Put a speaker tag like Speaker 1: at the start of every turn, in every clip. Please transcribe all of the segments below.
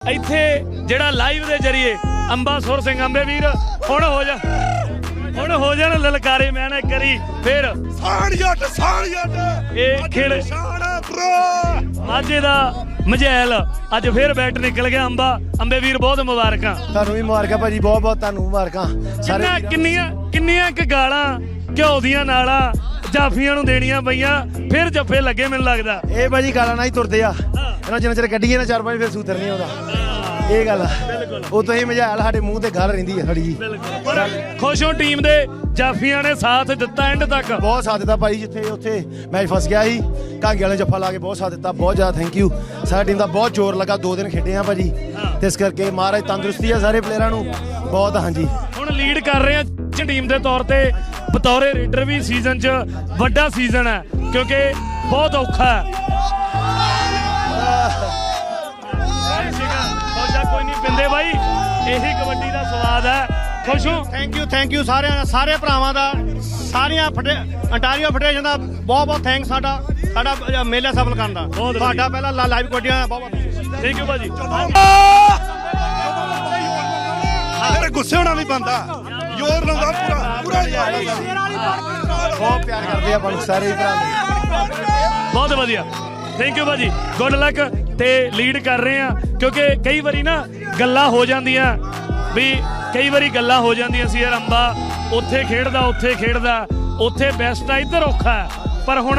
Speaker 1: ਇੱਥੇ ਜਿਹੜਾ ਲਾਈਵ ਦੇ ਜਰੀਏ ਅੰਬਾ ਸੁਰ ਸਿੰਘ ਅੰਬੇ ਵੀਰ ਹੁਣ ਹੋ ਜਾ ਹੁਣ ਹੋ ਜਾਣ ਲਲਕਾਰੇ ਮੈਂ ਨਾ ਕਰੀ ਫਿਰ।
Speaker 2: ਸਾਣ ਜੱਟ ਸਾਣ ਜੱਟ।
Speaker 1: ਇਹ ਖੇਡ
Speaker 2: ਸ਼ਾਨ ਬ్రో
Speaker 1: ਮਾਝੇ ਦਾ ਮਝੈਲ ਅੱਜ ਫਿਰ ਬੈਟ ਨਿਕਲ ਗਿਆ ਅੰਬਾ ਅੰਬੇ ਵੀਰ ਬਹੁਤ ਮੁਬਾਰਕਾਂ।
Speaker 3: ਤੁਹਾਨੂੰ ਵੀ ਮੁਬਾਰਕਾਂ ਭਾਜੀ ਬਹੁਤ ਬਹੁਤ ਤੁਹਾਨੂੰ ਮੁਬਾਰਕਾਂ। ਸਾਰੇ
Speaker 1: ਕਿੰਨੀਆਂ ਕਿੰਨੀਆਂ ਕੁ ਗਾਲਾਂ ਘਿਓ ਦੀਆਂ ਨਾਲਾਂ ਜਾਫੀਆਂ ਨੂੰ ਦੇਣੀਆਂ ਪਈਆਂ ਫਿਰ ਜੱਫੇ ਲੱਗੇ ਮੈਨੂੰ ਲੱਗਦਾ।
Speaker 3: ਇਹ ਭਾਜੀ ਗਾਲਾਂ ਨਾਲ ਹੀ ਤੁਰਦੇ ਆ। ਇਹਨਾਂ ਜਿੰਨਾ ਚਿਰ ਕੱਢੀਏ ਨਾ ਚਾਰ ਪੰਜ ਫਿਰ ਸੂਤਰ ਨਹੀਂ ਆਉਂਦਾ। ਇਹ ਗੱਲ ਉਹ ਤੁਸੀਂ ਮਝਾਲ ਸਾਡੇ ਮੂੰਹ ਤੇ ਗੱਲ ਰਹਿੰਦੀ ਆ ਥੋੜੀ ਜੀ।
Speaker 1: ਪਰ ਖੁਸ਼ ਹੋ ਟੀਮ ਦੇ ਜਾਫੀਆਂ ਨੇ ਸਾਥ ਦਿੱਤਾ ਐਂਡ ਤੱਕ।
Speaker 3: ਬਹੁਤ ਸਾਥ ਦਿੱਤਾ ਭਾਈ ਜਿੱਥੇ ਉੱਥੇ ਮੈਚ ਫਸ ਗਿਆ ਸੀ। ਕਾਂਗੇ ਵਾਲੇ ਜੱਫਾ ਲਾ ਕੇ ਬਹੁਤ ਸਾਥ ਦਿੱਤਾ ਬਹੁਤ ਜ਼ਿਆਦਾ ਥੈਂਕ ਯੂ ਸਾਡੀ ਟੀਮ ਦਾ ਬਹੁਤ ਜ਼ੋਰ ਲੱਗਾ ਦੋ ਦਿਨ ਖੇਡੇ ਆ ਭਾਜੀ। ਤੇ ਇਸ ਕਰਕੇ ਮਹਾਰਾਜ ਤੰਦਰੁਸਤੀ ਆ ਸਾਰੇ ਪਲੇਅਰਾਂ ਨੂੰ। ਬਹੁਤ ਹਾਂਜੀ।
Speaker 1: ਹੁਣ ਲੀਡ ਕਰ ਰਹੇ ਆ ਟੀਮ ਦੇ ਤੌਰ ਤੇ। ਬਤੌਰੇ ਰੇਡਰ ਵੀ ਸੀਜ਼ਨ 'ਚ ਵੱਡਾ ਸੀਜ਼ਨ ਹੈ ਕਿਉਂਕਿ ਬਹੁਤ ਔਖਾ ਹੈ। ਕੋਈ ਨਹੀਂ ਪਿੰਦੇ ਬਾਈ। ਇਹੀ ਕਬੱਡੀ ਦਾ ਸਵਾਦ ਹੈ। ਖੁਸ਼ ਹੋ?
Speaker 4: ਥੈਂਕ ਯੂ ਥੈਂਕ ਯੂ ਸਾਰਿਆਂ ਦਾ ਸਾਰੇ ਭਰਾਵਾਂ ਦਾ ਸਾਰੀਆਂ ਅੰਟਾਰੀਓ ਫੈਡਰੇਸ਼ਨ ਦਾ ਬਹੁਤ ਬਹੁਤ ਥੈਂਕ ਸਾਡਾ ਸਾਡਾ ਮੇਲਾ ਸਫਲ ਕਰਨ ਦਾ।
Speaker 1: ਬਹੁਤ ਵਧੀਆ।
Speaker 4: ਤੁਹਾਡਾ ਪਹਿਲਾਂ ਲਾ- ਲਾਈਵ ਕੋਡੀਆਂ ਬਹੁਤ ਬਹੁਤ
Speaker 1: ਥੈਂਕ ਯੂ ਭਾਜੀ।
Speaker 2: ਮੇਰੇ ਗੁੱਸੇ ਹੋਣਾ ਵੀ ਬੰਦਾ ਜ਼ੋਰ ਲਾਉਂਦਾ ਪੂਰਾ ਪੂਰਾ ਯਾਰ
Speaker 3: ਬਹੁਤ ਪਿਆਰ ਕਰਦੇ ਆ ਆਪਾਂ ਨੂੰ ਸਾਰੇ ਭਰਾ ਨੂੰ
Speaker 1: ਬਹੁਤ ਵਧੀਆ। ਥੈਂਕ ਯੂ ਭਾਜੀ। ਗੁੱਡ ਲੱਕ ਤੇ ਲੀਡ ਕਰ ਰਹੇ ਆ ਕਿਉਂਕਿ ਕਈ ਵਾਰੀ ਨਾ ਗੱਲਾਂ ਹੋ ਜਾਂਦੀਆਂ। ਵੀ ਕਈ ਵਾਰੀ ਗੱਲਾਂ ਹੋ ਜਾਂਦੀਆਂ ਸੀ ਯਾਰ ਅੰਬਾ। ਉੱਥੇ ਖੇਡਦਾ ਉੱਥੇ ਖੇਡਦਾ। ਉੱਥੇ ਬੈਸਟ ਆ ਇੱਧਰ ਔਖਾ। ਪਰ ਹੁਣ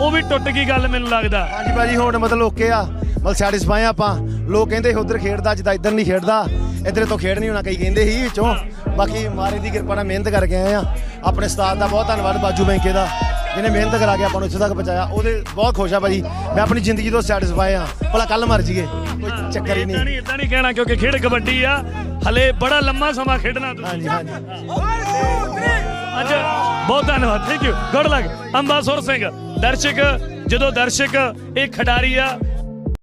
Speaker 1: ਉਹ ਵੀ ਟੁੱਟ ਗਈ ਗੱਲ ਮੈਨੂੰ ਲੱਗਦਾ।
Speaker 3: ਹਾਂਜੀ ਭਾਜੀ ਹੁਣ ਮਤਲਬ ਓਕੇ ਆ। ਮਤਲਬ ਸੈਟੀਸਫਾਈ ਆ ਆਪਾਂ। ਲੋਕ ਕਹਿੰਦੇ ਉਧਰ ਖੇਡਦਾ ਜਿੱਦਾਂ ਇੱਧਰ ਨਹੀਂ ਖੇਡਦਾ। ਇੱਧਰ ਤੋਂ ਖੇਡ ਨਹੀਂ ਹੋਣਾ ਕਈ ਕਹਿੰਦੇ ਸੀ ਵਿੱਚੋਂ। ਬਾਕੀ ਮਾਰੇ ਦੀ ਕਿਰਪਾ ਨਾਲ ਮਿਹਨਤ ਕਰਕੇ ਆਏ ਆ। ਆਪਣੇ ਉਸਤਾਦ ਦਾ ਬਹੁਤ ਧੰਨਵਾਦ ਬਾਜੂ ਬੈਂਕੇ ਦਾ ਜਿਹਨੇ ਮਿਹਨਤ ਕਰਾ ਕੇ ਆਪਾਂ ਨੂੰ ਇੱਥੇ ਤੱਕ ਪਹੁੰਚਾਇਆ। ਉਹਦੇ ਬਹੁਤ ਖੁਸ਼ ਆ ਭਾਜੀ। ਮੈਂ ਆਪਣੀ ਜ਼ਿੰਦਗੀ ਤੋਂ ਸੈਟੀਸਫਾਈ ਆ। ਭਲਾ ਕੱਲ ਮਰ ਜੀਏ ਕੋਈ ਚੱਕਰ ਹੀ
Speaker 1: ਇਦਾਂ
Speaker 3: ਨਹੀਂ।
Speaker 1: ਨਹੀਂ ਇਦਾਂ ਨਹੀਂ ਕਹਿਣਾ ਕਿਉਂਕਿ ਖੇਡ ਕਬੱਡੀ ਆ। ਹਲੇ ਬੜਾ ਲੰਮਾ ਸਮਾਂ ਖੇਡਣਾ ਤੁਸੀਂ।
Speaker 3: ਹਾਂਜੀ ਹਾਂਜੀ।
Speaker 1: ਅੱਜ ਬਹੁਤ ਧੰਨਵਾਦ। ਥੈਂਕ ਯੂ ਗੁੱਡ ਲੱਕ ਅੰਬਾਸੁਰ ਸਿੰਘ ਦਰਸ਼ਕ ਜਦੋਂ ਦਰਸ਼ਕ ਇਹ ਖਿਡਾਰੀ ਆ